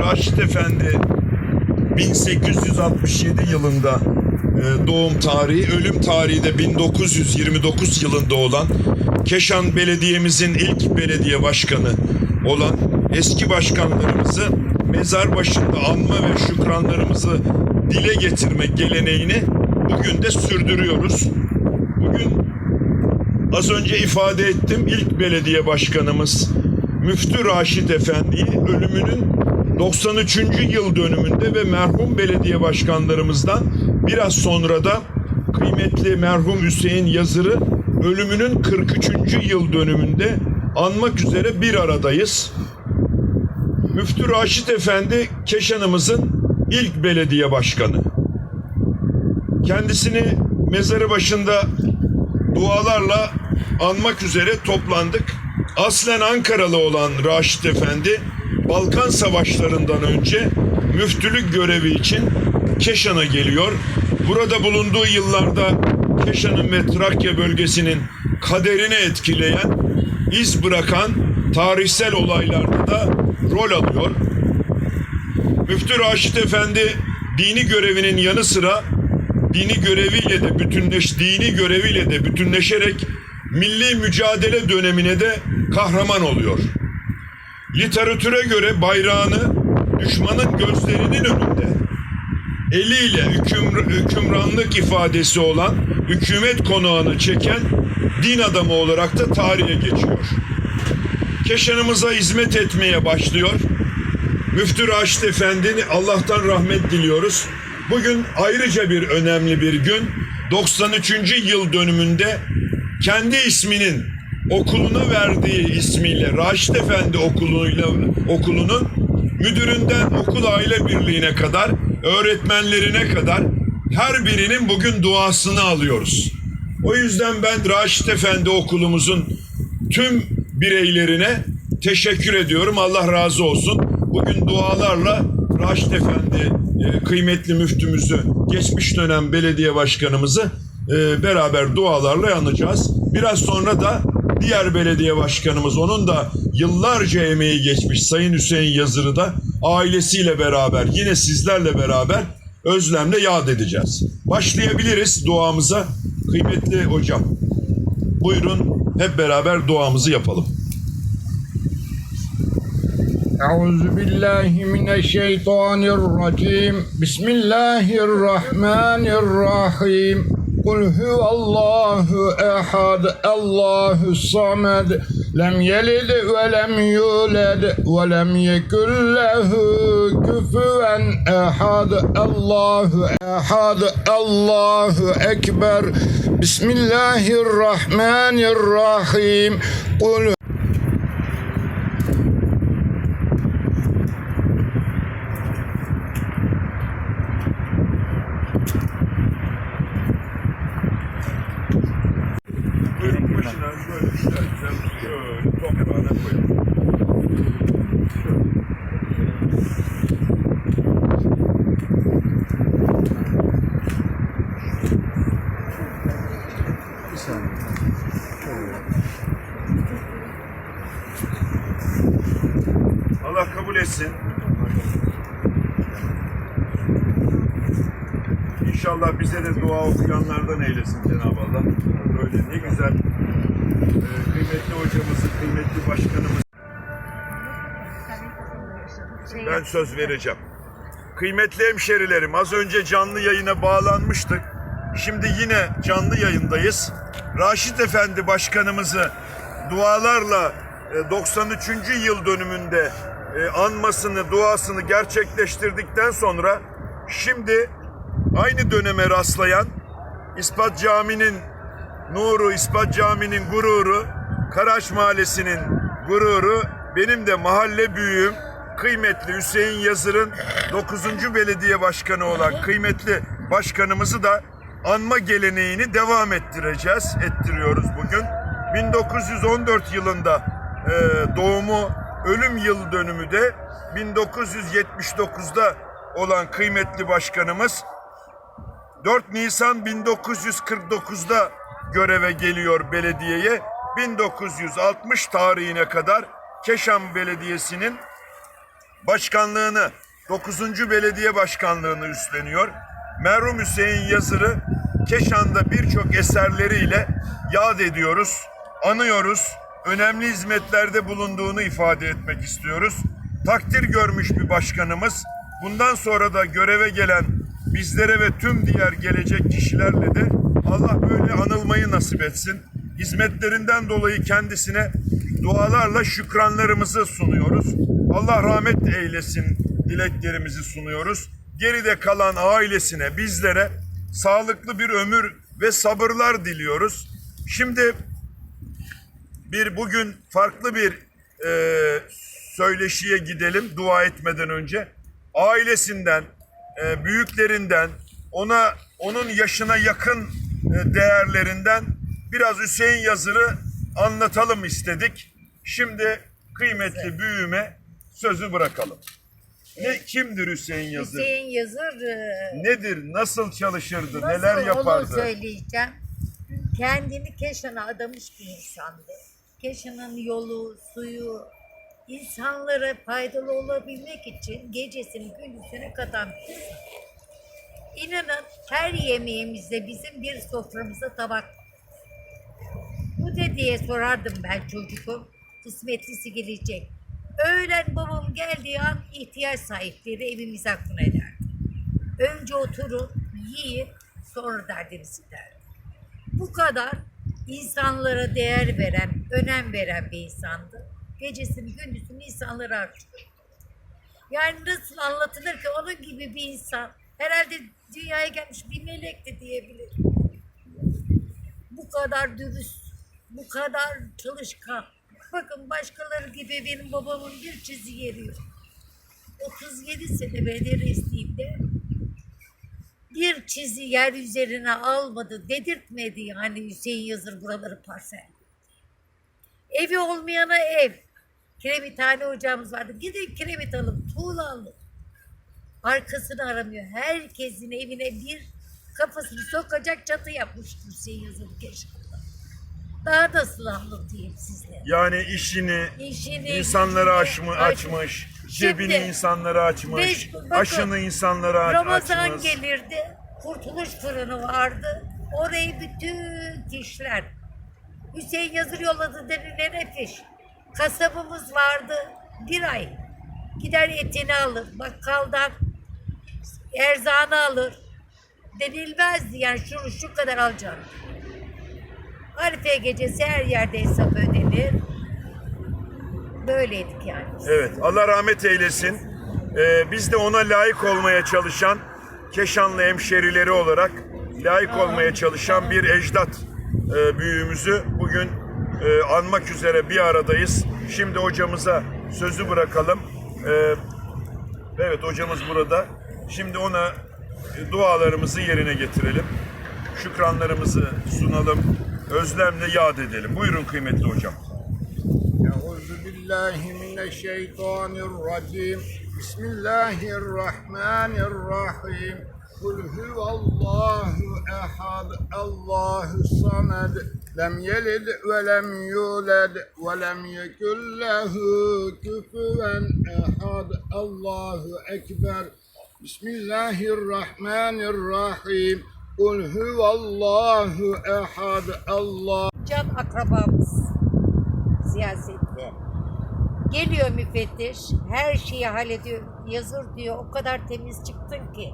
Raşit Efendi 1867 yılında e, doğum tarihi, ölüm tarihi de 1929 yılında olan Keşan Belediye'mizin ilk belediye başkanı olan eski başkanlarımızı mezar başında anma ve şükranlarımızı dile getirme geleneğini bugün de sürdürüyoruz. Bugün Az önce ifade ettim ilk belediye başkanımız Müftü Raşit Efendi'yi ölümünün 93. yıl dönümünde ve merhum belediye başkanlarımızdan biraz sonra da kıymetli merhum Hüseyin Yazır'ı ölümünün 43. yıl dönümünde anmak üzere bir aradayız. Müftü Raşit Efendi Keşan'ımızın ilk belediye başkanı. Kendisini mezarı başında dualarla anmak üzere toplandık. Aslen Ankaralı olan Raşit Efendi, Balkan Savaşlarından önce müftülük görevi için Keşan'a geliyor. Burada bulunduğu yıllarda Keşan'ın ve Trakya bölgesinin kaderini etkileyen, iz bırakan tarihsel olaylarda da rol alıyor. Müftü Raşit Efendi dini görevinin yanı sıra dini göreviyle de bütünleş dini göreviyle de bütünleşerek milli mücadele dönemine de kahraman oluyor. Literatüre göre bayrağını düşmanın gözlerinin önünde eliyle hüküm, hükümranlık ifadesi olan hükümet konağını çeken din adamı olarak da tarihe geçiyor. Keşanımıza hizmet etmeye başlıyor. Müftü Raşit Efendi'ni Allah'tan rahmet diliyoruz. Bugün ayrıca bir önemli bir gün. 93. yıl dönümünde kendi isminin okuluna verdiği ismiyle Raşit Efendi okuluyla okulunun müdüründen okul aile birliğine kadar öğretmenlerine kadar her birinin bugün duasını alıyoruz. O yüzden ben Raşit Efendi okulumuzun tüm bireylerine teşekkür ediyorum. Allah razı olsun. Bugün dualarla Raşit Efendi e, kıymetli müftümüzü, geçmiş dönem belediye başkanımızı e, beraber dualarla yanacağız. Biraz sonra da Diğer belediye başkanımız onun da yıllarca emeği geçmiş Sayın Hüseyin Yazır'ı da ailesiyle beraber yine sizlerle beraber özlemle yad edeceğiz. Başlayabiliriz duamıza. Kıymetli hocam buyurun hep beraber duamızı yapalım. Euzu billahi mineşşeytanirracim. Bismillahirrahmanirrahim. Kul huvallahu ehad, Allahu samed, lem yelid ve lem yuled ve lem yekun lehu küfüven ehad, Allahu ehad, Allahu ekber. Bismillahirrahmanirrahim. Kul Allah kabul etsin. İnşallah bize de dua okuyanlardan eylesin Cenab-ı Allah. Böyle ne güzel e, kıymetli hocamızı, kıymetli başkanımızı ben söz vereceğim. Kıymetli hemşerilerim az önce canlı yayına bağlanmıştık. Şimdi yine canlı yayındayız. Raşit Efendi başkanımızı dualarla e, 93. yıl dönümünde e, anmasını, duasını gerçekleştirdikten sonra şimdi aynı döneme rastlayan İspat Camii'nin nuru, İspat Camii'nin gururu, Karaç Mahallesi'nin gururu, benim de mahalle büyüğüm, kıymetli Hüseyin Yazır'ın 9. belediye başkanı olan kıymetli başkanımızı da anma geleneğini devam ettireceğiz, ettiriyoruz bugün. 1914 yılında e, doğumu, ölüm yıl dönümü de 1979'da olan kıymetli başkanımız 4 Nisan 1949'da göreve geliyor belediyeye. 1960 tarihine kadar Keşan Belediyesi'nin başkanlığını 9. belediye başkanlığını üstleniyor. Merhum Hüseyin Yazır'ı Keşan'da birçok eserleriyle yad ediyoruz, anıyoruz. Önemli hizmetlerde bulunduğunu ifade etmek istiyoruz. Takdir görmüş bir başkanımız. Bundan sonra da göreve gelen bizlere ve tüm diğer gelecek kişilerle de Allah böyle anılmayı nasip etsin. Hizmetlerinden dolayı kendisine dualarla şükranlarımızı sunuyoruz. Allah rahmet eylesin dileklerimizi sunuyoruz. Geride kalan ailesine, bizlere sağlıklı bir ömür ve sabırlar diliyoruz. Şimdi bir bugün farklı bir e, söyleşiye gidelim dua etmeden önce. Ailesinden, e, büyüklerinden, ona onun yaşına yakın e, değerlerinden biraz Hüseyin Yazır'ı anlatalım istedik. Şimdi kıymetli büyüğüme sözü bırakalım. Ne kimdir Hüseyin Yazır? Hüseyin Yazır e, Nedir? Nasıl çalışırdı? nasıl neler onu yapardı? söyleyeceğim. Kendini Keşan'a adamış bir insandı. Keşan'ın yolu, suyu, insanlara faydalı olabilmek için gecesini gündüzünü insan. İnanın her yemeğimizde bizim bir soframıza tabak. Bu de diye sorardım ben çocukum. Kısmetlisi gelecek. Öğlen babam geldiği an ihtiyaç sahipleri evimizi aklına ederdi. Önce oturun, yiyin, sonra derdinizi derdi. Bu kadar insanlara değer veren, önem veren bir insandı. Gecesini gündüzünü insanlara harcadı. Yani nasıl anlatılır ki onun gibi bir insan herhalde dünyaya gelmiş bir melekti diyebilirim. Bu kadar dürüst, bu kadar çalışkan. Bakın başkaları gibi benim babamın bir çizi yeri yok. 37 sene belediye reisliğimde bir çizi yer üzerine almadı, dedirtmedi yani Hüseyin Yazır buraları parsel. Evi olmayana ev. Kiremithane ocağımız vardı. Gidin kiremit alın, tuğla alın. Arkasını aramıyor. Herkesin evine bir kafasını sokacak çatı yapmıştı Hüseyin Yazır Keşan'da. Daha nasıl anlatayım size? Yani işini, İşini, insanlara gücünü açmış, aç- açmış Şimdi- cebini insanlara açmış, Beş- bakın, aşını insanlara aç- Ramazan açmış. gelirdi. Kurtuluş fırını vardı. Orayı bütün kişiler Hüseyin Yazır yolladı denilen fiş. Kasabımız vardı. Bir ay. Gider etini alır. Bakkaldan erzağını alır. Denilmezdi yani şunu şu kadar alacağım. Arife gecesi her yerde hesap ödenir. Böyleydik yani. Evet, Allah rahmet eylesin. Ee, biz de ona layık olmaya çalışan Keşanlı hemşerileri olarak layık olmaya çalışan bir ecdat e, büyüğümüzü bugün e, anmak üzere bir aradayız. Şimdi hocamıza sözü bırakalım. E, evet hocamız burada. Şimdi ona e, dualarımızı yerine getirelim. Şükranlarımızı sunalım. Özlemle yad edelim. Buyurun kıymetli hocam. Euzubillahimineşşeytanirracim. Bismillahirrahmanirrahim. Kul huvallahu الرجيم بسم الله الرحمن الرحيم قل هو الله أحد الله الصمد لم يلد ولم يولد ولم يكن له كفوا أحد الله أكبر بسم الله الرحمن الرحيم قل هو الله أحد الله can akrabamız siyasette. Geliyor müfettiş, her şeyi hallediyor, yazır diyor, o kadar temiz çıktın ki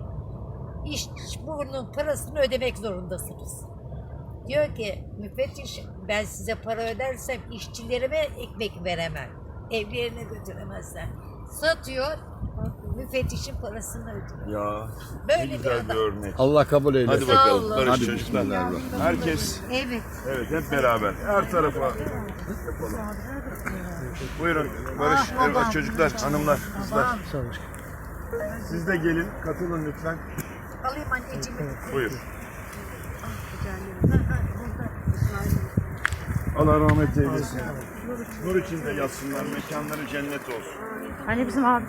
iş bunun parasını ödemek zorundasınız. Diyor ki müfettiş ben size para ödersem işçilerime ekmek veremem. Evlerine götüremezler. Satıyor, müfettişin parasını ödüyor. Ya Böyle ne bir güzel bir adam. örnek. Allah kabul eylesin. Hadi bakalım. Barış Hadi çocuklar. bismillahirrahmanirrahim. Herkes Evet. evet hep beraber her tarafa yapalım. Buyurun Barış Ah, çocuklar, hanımlar, kızlar. Siz de gelin, katılın lütfen. Alayım anneciğim. Buyur. Allah rahmet eylesin. Nur içinde yatsınlar, mekanları cennet olsun. Hani bizim abi